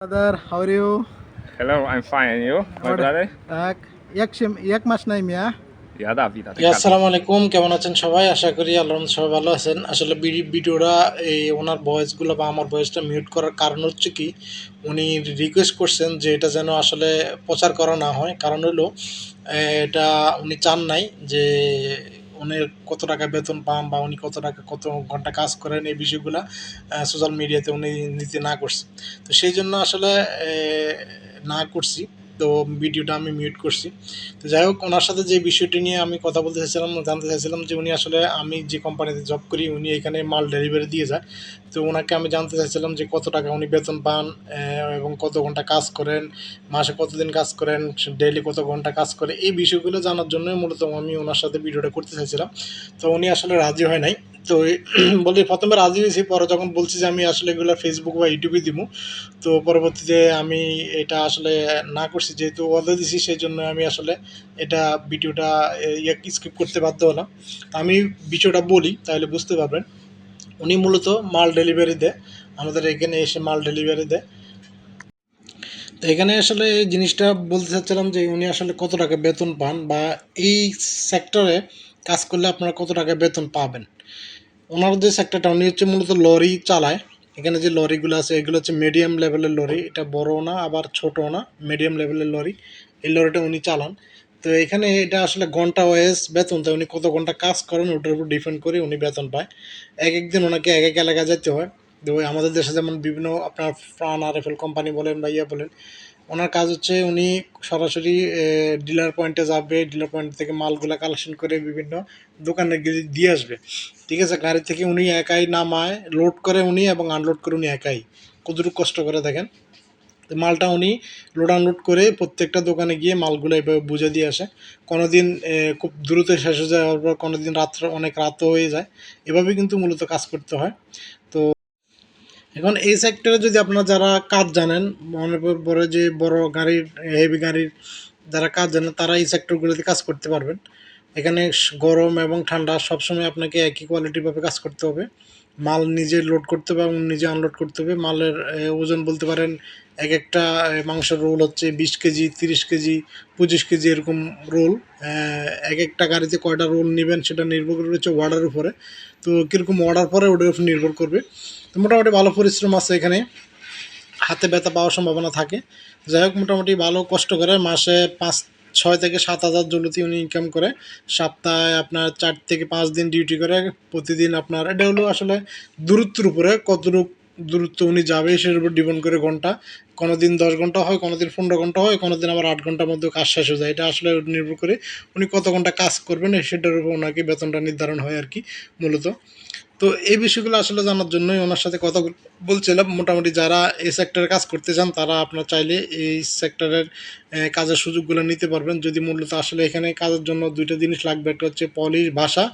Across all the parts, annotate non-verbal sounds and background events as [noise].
brother how are you Hello, I'm fine. And you, my What- brother? এক এক এক মাস নাই মিয়া আসসালামু আলাইকুম কেমন আছেন সবাই আশা করি আল্লাহ সবাই ভালো আছেন আসলে ভিডি- ভিডিওটা এই ওনার ভয়েসগুলো বা আমার ভয়েসটা মিউট করার কারণ হচ্ছে কি উনি রিকোয়েস্ট করছেন যে এটা যেন আসলে প্রচার করা না হয় কারণ হলো এটা উনি চান নাই যে উনি কত টাকা বেতন পান বা উনি কত টাকা, কত ঘণ্টা কাজ করেন এই বিষয়গুলো সোশ্যাল মিডিয়াতে উনি নিতে না করছে। তো সেই জন্য আসলে না করছি। তো ভিডিওটা আমি মিউট করছি। তো যাই হোক ওনার সাথে যে বিষয়টি নিয়ে আমি কথা বলতে চাইছিলাম, জানতে চাইছিলাম যে উনি আসলে আমি যে কোম্পানিতে জব করি, উনি এখানে মাল ডেলিভারি দিয়ে যায়। তো ওনাকে আমি জানতে চাইছিলাম যে কত টাকা উনি বেতন পান এবং কত ঘণ্টা কাজ করেন, মাসে কতদিন কাজ করেন ডেইলি কত ঘণ্টা কাজ করে, এই বিষয়গুলো জানার জন্যই মূলত আমি ওনার সাথে ভিডিওটা করতে চাইছিলাম। তো উনি আসলে রাজি হয় নাই। তো [clears throat] বলি প্রথমে রাজি হয়েছি, পরে যখন বলছি যে আমি আসলে এগুলো ফেসবুক বা ইউটিউবে দিব তো পরবর্তীতে আমি এটা আসলে না করছি, যেহেতু ওয়াদা দিছি সেই জন্য আমি আসলে এটা ভিডিওটা ইয়ে স্কিপ করতে বাধ্য হলাম। আমি বিষয়টা বলি, তাহলে বুঝতে পারবেন। উনি মূলত মাল ডেলিভারি দেয়, আমাদের এখানে এসে মাল ডেলিভারি দেয়। তো এখানে আসলে এই জিনিসটা বলতে চাচ্ছিলাম যে উনি আসলে কত টাকা বেতন পান বা এই সেক্টরে কাজ করলে আপনারা কত টাকা বেতন পাবেন। ওনার যে সেক্টরটা উনি হচ্ছে মূলত লরি চালায়। এখানে যে লরিগুলো আছে, এগুলো হচ্ছে মিডিয়াম লেভেলের লরি। এটা বড়ও না, আবার ছোটও না মিডিয়াম লেভেলের লরি। এই লরিটা উনি চালান। তো এখানে এটা আসলে ঘণ্টা ওয়েস বেতন তো উনি কত ঘণ্টা কাজ করেন ওটার উপর ডিপেন্ড করে উনি বেতন পায়। এক একদিন ওনাকে এক এক এলাকায় যেতে হয়। তো আমাদের দেশে যেমন বিভিন্ন আপনার প্রাণ আর এফ এল কোম্পানি বলেন বা ইয়ে বলেন ওনার কাজ হচ্ছে উনি সরাসরি ডিলার পয়েন্টে যাবে ডিলার পয়েন্ট থেকে মালগুলা কালেকশন করে বিভিন্ন দোকানে গিয়ে দিয়ে আসবে। ঠিক আছে, গাড়ি থেকে উনি একাই নামায় লোড করে উনি এবং আনলোড করে উনি একাই। কতটুকু কষ্ট করে দেখেন? মালটা উনি লোড আনলোড করে প্রত্যেকটা দোকানে গিয়ে মালগুলো এভাবে বুঝে দিয়ে আসে। কোনো দিন খুব দ্রুত শেষ হয়ে যায় কোনো দিন রাত্র, অনেক রাতও হয়ে যায়। এভাবে কিন্তু মূলত কাজ করতে হয়। তো এখন এই সেক্টরে যদি আপনারা যারা কাজ জানেন, মনে পড়ে যে বড় গাড়ির হেভি গাড়ির যারা কাজ জানেন, তারা এই সেক্টরগুলোতে কাজ করতে পারবেন। এখানে গরম এবং ঠান্ডা সবসময় আপনাকে একই কোয়ালিটিভাবে কাজ করতে হবে। মাল নিজে লোড করতে হবে এবং নিজে আনলোড করতে হবে। মালের ওজন বলতে পারেন, এক একটা মাংসের রোল হচ্ছে বিশ কেজি, তিরিশ কেজি, পঁচিশ কেজি এরকম রোল এক একটা গাড়িতে কয়টা রোল নেবেন সেটা নির্ভর করে হচ্ছে অর্ডারের উপরে। তো কীরকম অর্ডার পরে ওটার উপর নির্ভর করবে। তো মোটামুটি ভালো পরিশ্রম আছে এখানে। হাতে ব্যথা পাওয়ার সম্ভাবনা থাকে। যাই হোক, মোটামুটি ভালো কষ্ট করে মাসে পাঁচ ছয় থেকে সাত হাজার জলতি উনি ইনকাম করে। সপ্তাহে আপনার চার থেকে পাঁচ দিন ডিউটি করে। প্রতিদিন আপনার, এটা হলো আসলে দূরত্বের উপরে কতটুকু দূরত্ব উনি যাবে, সেটার উপর ডিপেন্ড করে ঘণ্টা। কোনো দিন দশ ঘণ্টা হয় কোনো দিন পনেরো ঘণ্টা হয় কোনো দিন আবার আট ঘণ্টার মধ্যে কাজ শেষ হয়ে যায়। এটা আসলে নির্ভর করে উনি কত ঘণ্টা কাজ করবেন, সেটার উপর ওনাকে বেতনটা নির্ধারণ হয় আর কি, মূলত। তো এই বিষয়গুলো আসলে জানার জন্যই ওনার সাথে কথা বলছিলাম। মোটামুটি যারা এই সেক্টরে কাজ করতে চান, তারা আপনার চাইলে এই সেক্টরের কাজের সুযোগগুলো নিতে পারবেন। যদি মূলত আসলে এখানে কাজের জন্য দুইটা জিনিস লাগবে, একটা হচ্ছে পলিশ ভাষা,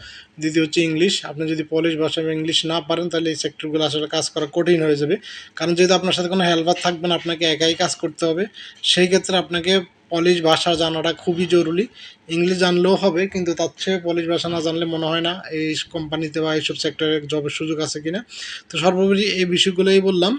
দ্বিতীয় হচ্ছে ইংলিশ আপনি যদি পলিশ ভাষা এবং ইংলিশ না পারেন, তাহলে এই সেক্টরগুলো আসলে কাজ করা কঠিন হয়ে যাবে। কারণ যেহেতু আপনার সাথে কোনো হেল্পার থাকবে না, আপনাকে একাই কাজ করতে হবে, সেই ক্ষেত্রে আপনাকে পলিশ ভাষা জানাটা খুবই জরুরি। ইংলিশ জানলেও হবে, কিন্তু তার চেয়ে পলিশ ভাষা না জানলে মনে হয় না এই কোম্পানিতে বা এইসব সেক্টরে জবের সুযোগ আছে কিনা। তো সর্বোপরি এই বিষয়গুলোই বললাম।